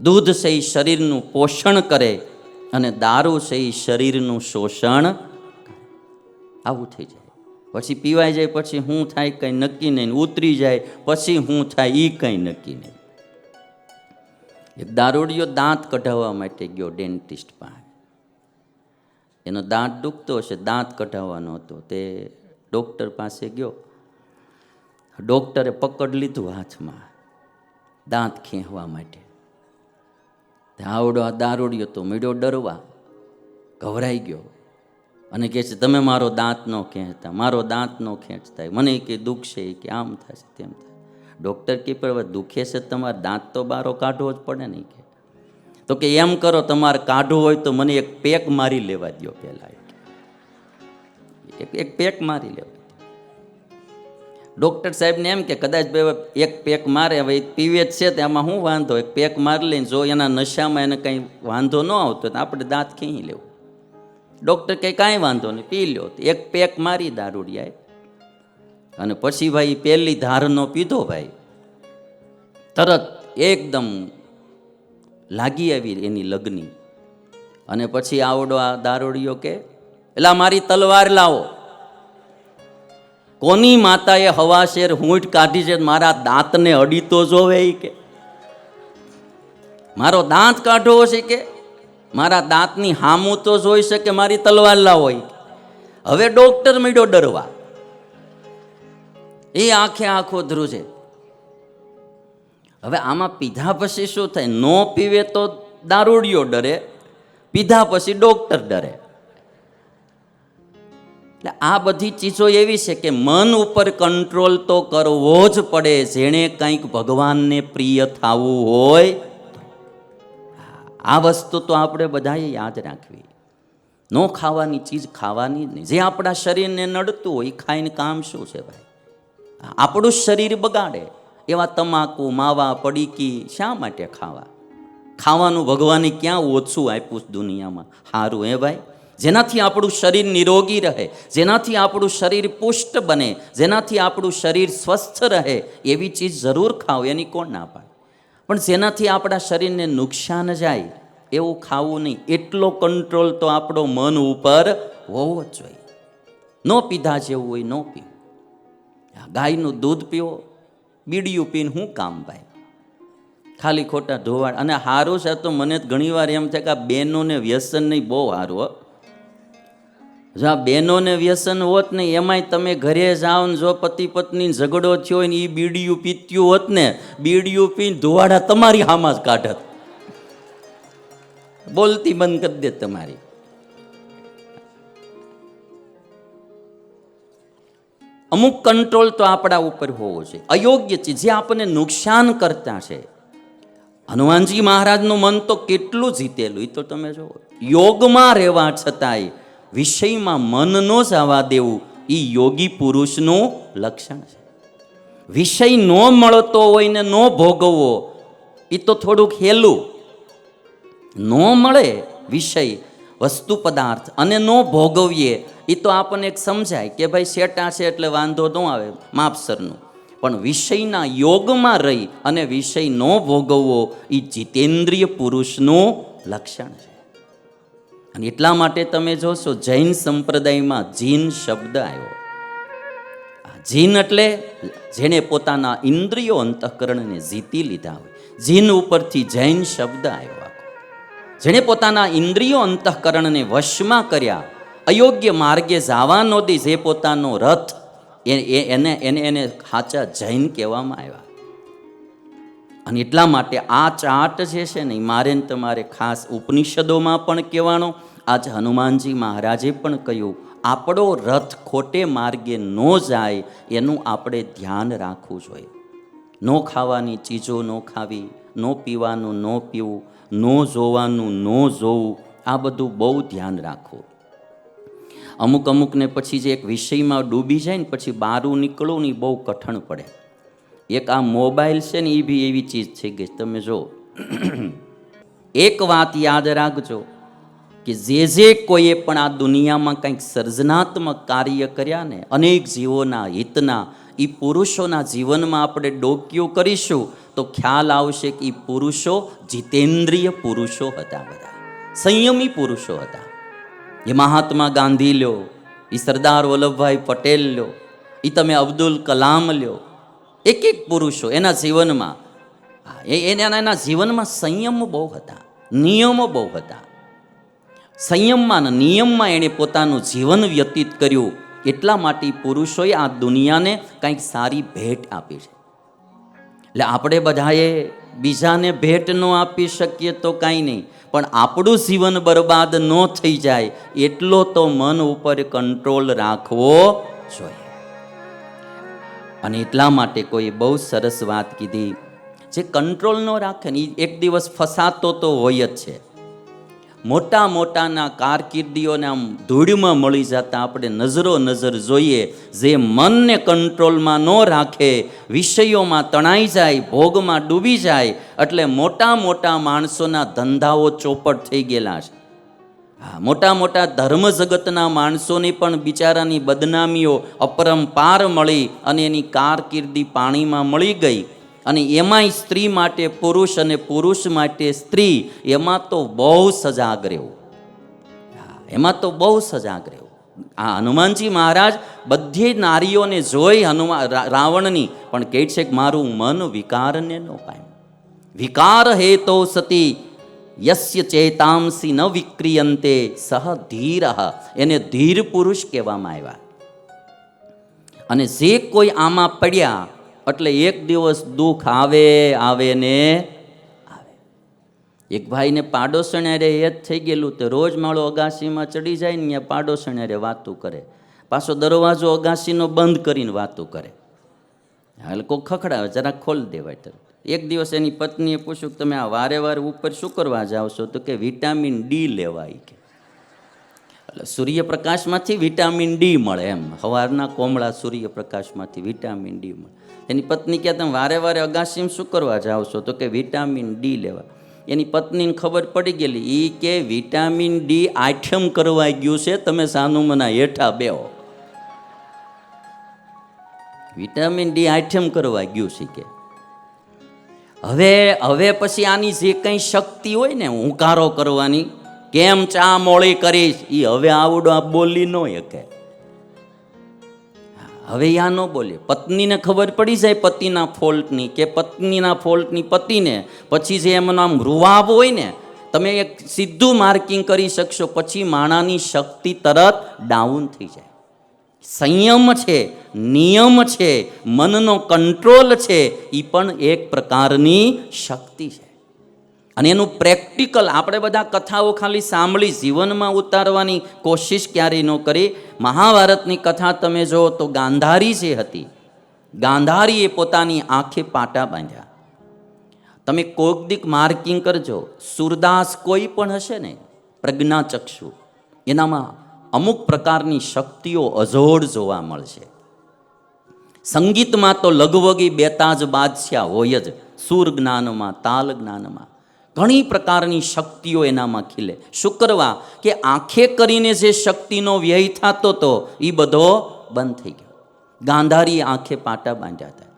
દૂધ એ શરીરનું પોષણ કરે અને દારૂ એ શરીરનું શોષણ આવું થઈ જાય. પછી પીવાઈ જાય, પછી હું થાય કંઈ નક્કી નહીં ઉતરી જાય, પછી હું થાય એ કંઈ નક્કી નહીં. એક દારૂડિયો દાંત કઢાવવા માટે ગયો ડેન્ટિસ્ટ પાસે. એનો દાંત દુખતો હશે, દાંત કઢાવવાનો હતો. તે ડૉક્ટર પાસે ગયો. ડૉક્ટરે પકડ લીધું હાથમાં દાંત ખેંચવા માટે. આવડો આ દારૂડ્યો તો મીડો ડરવા, ગભરાઈ ગયો. અને કહે છે, તમે મારો દાંતનો ખેંચતા, મારો દાંતનો ખેંચતા. મને કે દુખશે છે. કે, આમ થશે તેમ થાય. ડૉક્ટર કે, પણ દુખે છે તમારે દાંત તો બારો કાઢવો જ પડે નહીં કે, તો કે, એમ કરો, તમારે કાઢવું હોય તો મને એક પેક મારી લેવા દ્યો પહેલાં એક પેક મારી લેવા. ડૉક્ટર સાહેબને એમ કે કદાચ બે એક પેક મારે, હવે પીવે જ છે, તો એમાં શું વાંધો? એક પેક મારી લઈને જો એના નશામાં એને કંઈ વાંધો ન આવતો તો આપણે દાંત ખીઈ લેવું? ડૉક્ટર કંઈ કાંઈ વાંધો નહીં, પી લ્યો. એક પેક મારી દારૂડિયાએ અને પછી ભાઈ, પહેલી ધારનો પીધો ભાઈ. તરત એકદમ લાગી આવી એની લગ્ની. અને પછી આવડો આ દારૂડિયો કે એટલે મારી તલવાર લાવો. કોની માતાએ હવાશેર હૂંટ કાઢી છે? મારા દાંતને અડીતો જોવે ઈ કે. મારો દાંત કાઢવો છે કે? મારા દાંતની હામું તો જોઈ શકે, મારી તલવાર કે. હવે ડોક્ટર મીડો ડરવા. એ આંખે આંખો ધ્રુજે હવે આમાં પીધા પછી શું થાય? ન પીવે તો દારૂડિયો ડરે, પીધા પછી ડોક્ટર ડરે. એટલે આ બધી ચીજો એવી છે કે મન ઉપર કંટ્રોલ તો કરવો જ પડે. જેણે કંઈક ભગવાનને પ્રિય થવું હોય, આ વસ્તુ તો આપણે બધાએ યાદ રાખવી. નો ખાવાની ચીજ ખાવાની જ નહીં. જે આપણા શરીરને નડતું હોય, એ ખાઈને કામ શું છે ભાઈ? આપણું શરીર બગાડે. એવા તમાકુ, માવા, પડીકી શા માટે ખાવા? ખાવાનું ભગવાને ક્યાં ઓછું આપ્યું દુનિયામાં? સારું હે ભાઈ? જેનાથી આપણું શરીર નિરોગી રહે, જેનાથી આપણું શરીર પુષ્ટ બને, જેનાથી આપણું શરીર સ્વસ્થ રહે, એવી ચીજ જરૂર ખાઓ એની કોણ ના પાડે? પણ જેનાથી આપણા શરીરને નુકસાન જાય, એવું ખાવું નહીં. એટલો કંટ્રોલ તો આપણો મન ઉપર હોવો જ જોઈએ. ન પીધા જેવું હોય ન પીવું. ગાયનું દૂધ પીવો, બીડીયું પીને શું કામ ભાઈ? ખાલી ખોટા ધોવાડ અને સારું છે તો મને ઘણીવાર એમ થાય કે આ બહેનોને વ્યસન નહીં, બહુ સારું જો આ બહેનોને વ્યસન હોત ને, એમાંય તમે ઘરે જાઓ ને જો પતિ પત્ની ઝઘડો થયો હોય ને એ બીડીયું પીત્યું હોત ને, બીડીયું પીને ધોવાડા તમારી હામાં જ કાઢત. બોલતી બંધ કરી દે તમારી. અમુક કંટ્રોલ તો આપણા ઉપર હોવો છે અયોગ્ય છે જે આપણને નુકસાન કરતા છે. હનુમાનજી મહારાજનું મન તો કેટલું જીતેલું એ તો તમે જો યોગમાં રહેવા છતાંય વિષયમાં મન ન જવા દેવું એ યોગી પુરુષનું લક્ષણ છે. વિષય ન મળતો હોય ને ન ભોગવવો એ તો થોડુંક હેલું. ન મળે વિષય, વસ્તુ પદાર્થ, અને ન ભોગવીએ એ તો આપણને એક સમજાય કે ભાઈ શેટા છે એટલે વાંધો ન આવે માપસરનું પણ વિષયના યોગમાં રહી અને વિષય ન ભોગવવો એ જીતેન્દ્રિય પુરુષનું લક્ષણ છે. અને એટલા માટે તમે જોશો જૈન સંપ્રદાયમાં જીન શબ્દ આવ્યો. જીન એટલે જેણે પોતાના ઇન્દ્રિયો અંતઃકરણને જીતી લીધા હોય. જીન ઉપરથી જૈન શબ્દ આવ્યો. જેણે પોતાના ઇન્દ્રિયો અંતઃકરણને વશમાં કર્યા, અયોગ્ય માર્ગે જવા નહોતી જે પોતાનો રથ એને એને એને સાચા જૈન કહેવામાં આવ્યા. અને એટલા માટે આ ચાટ જે છે ને મારે તમારે ખાસ ઉપનિષદોમાં પણ કહેવાનો. આજ હનુમાનજી મહારાજે પણ કહ્યું, આપણો રથ ખોટે માર્ગે ન જાય, એનું આપણે ધ્યાન રાખવું જોઈએ. ન ખાવાની ચીજો ન ખાવી, ન પીવાનું ન પીવું, ન જોવાનું ન જોવું, આ બધું બહુ ધ્યાન રાખવું. અમુક અમુકને પછી જે એક વિષયમાં ડૂબી જાય ને, પછી બારું નીકળવું ને બહુ કઠણ પડે. એક આ મોબાઈલ છે ને એ બી એવી ચીજ થઈ ગઈ તમે જો, એક વાત યાદ રાખજો કે જે જે કોઈએ પણ આ દુનિયામાં કંઈક સર્જનાત્મક કાર્ય કર્યા ને, અનેક જીવોના હિતના એ પુરુષોના જીવનમાં આપણે ડોક્યું કરીશું, તો ખ્યાલ આવશે કે એ પુરુષો જીતેન્દ્રિય પુરુષો હતા બધા, સંયમી પુરુષો હતા. એ મહાત્મા ગાંધી લ્યો એ સરદાર વલ્લભભાઈ પટેલ લ્યો એ તમે અબ્દુલ કલામ લ્યો એક એક પુરુષો એના જીવનમાં એના એના જીવનમાં સંયમ બહુ હતા, નિયમો બહુ હતા. સંયમમાં નિયમમાં એણે પોતાનું જીવન વ્યતીત કર્યું. એટલા માટે પુરુષોએ આ દુનિયાને કંઈક સારી ભેટ આપી છે. એટલે આપણે બધાએ બીજાને ભેટ ન આપી શકીએ તો કાંઈ નહીં, પણ આપણું જીવન બરબાદ ન થઈ જાય એટલો તો મન ઉપર કંટ્રોલ રાખવો જોઈએ. અને એટલા માટે કોઈ બહુ સરસ વાત કીધી. જે કંટ્રોલ ન રાખે ને એ એક દિવસ ફસાતો તો હોય જ છે. મોટા મોટાના કારકિર્દીઓને આમ ધૂળમાં મળી જતા આપણે નજરો નજર જોઈએ, જે મનને કંટ્રોલમાં ન રાખે, વિષયોમાં તણાઈ જાય, ભોગમાં ડૂબી જાય, એટલે મોટા મોટા માણસોના ધંધાઓ ચોપટ થઈ ગયેલા છે. મોટા મોટા ધર્મ જગતના માણસોને પણ બિચારાની બદનામીઓ અપરંપાર મળી અને એની કારકિર્દી પાણીમાં મળી ગઈ. અને એમાંય સ્ત્રી માટે પુરુષ અને પુરુષ માટે સ્ત્રી એમાં તો બહુ સજાગ રહેવું. હા, એમાં તો બહુ સજાગ રહેવું. આ હનુમાનજી મહારાજ બધી નારીઓને જોઈ હનુમાન રાવણની પણ કહે છે કે મારું મન વિકારને ન પામ્યું. વિકાર હે તો સતી યસ્ય ચેતાંસી ન વિક્રિયંતે સહ ધીર એને ધીર પુરુષ કહેવામાં આવ્યા. અને જે કોઈ આમાં પડ્યા, એટલે એક દિવસ દુઃખ આવે આવે ને આવે. એક ભાઈને પાડોશણેરે એ જ થઈ ગયેલું તે રોજ માળો અગાસીમાં ચડી જાય ને ત્યાં પાડોશણ વાતું કરે. પાછો દરવાજો અગાસીનો બંધ કરીને વાતું કરે. એટલે કોઈ ખખડાવે, જરા ખોલ દેવાય તરત. એક દિવસ એની પત્નીએ પૂછ્યું કે તમે આ વારે વારે ઉપર શું કરવા જાઓ છો? તો કે વિટામિન ડી લેવાય કે. એટલે સૂર્યપ્રકાશમાંથી વિટામિન ડી મળે એમ. સવારના કોમળા સૂર્યપ્રકાશમાંથી વિટામિન ડી મળે. એની પત્ની કહે, તમે વારે વારે અગાસીમાં શું કરવા જાઓ છો? તો કે, વિટામિન ડી લેવા. એની પત્નીને ખબર પડી ગયેલી એ કે વિટામિન ડી આઠમ કરવા ગયું છે, તમે સાનુમના હેઠા બેહો. વિટામિન ડી આઠમ કરવા ગયું છે કે. હવે હવે પછી આની જે કંઈ શક્તિ હોય ને, હુંકારો કરવાની, કેમ ચા મોળી કરીશ એ હવે આવડો આ બોલી ન શકે હવે યા ન બોલે. પત્નીને ખબર પડી જાય પતિના ફોલ્ટની, કે પત્નીના ફોલ્ટની પતિને પછી જે એમનો આમ રૂવાબ હોય ને, તમે એક સીધું માર્કિંગ કરી શકશો, પછી માણાની શક્તિ તરત ડાઉન થઈ જાય. સંયમ છે. નિયમ છે, મનનો કંટ્રોલ છે એ પણ એક પ્રકારની શક્તિ છે. અને એનું પ્રેક્ટિકલ આપણે બધા કથાઓ ખાલી સાંભળી જીવનમાં ઉતારવાની કોશિશ ક્યારેય ન કરી. મહાભારતની કથા તમે જુઓ તો ગાંધારી જે હતી, ગાંધારીએ પોતાની આંખે પાટા બાંધ્યા. તમે કોક દીક માર્કિંગ કરજો, સુરદાસ કોઈ પણ હશે ને, પ્રજ્ઞાચક્ષુ, એનામાં અમુક પ્રકારની શક્તિઓ અજોડ જોવા મળશે. સંગીતમાં તો લગવગી બેતાજ બાદશાહ હોય જ સુર જ્ઞાનમાં તાલ જ્ઞાનમાં ઘણી પ્રકારની શક્તિઓ એનામાં ખીલે. શું કરવા? કે આંખે કરીને જે શક્તિનો વ્યય થતો હતો એ બધો બંધ થઈ ગયો. ગાંધારી આંખે પાટા બાંધ્યા હતા.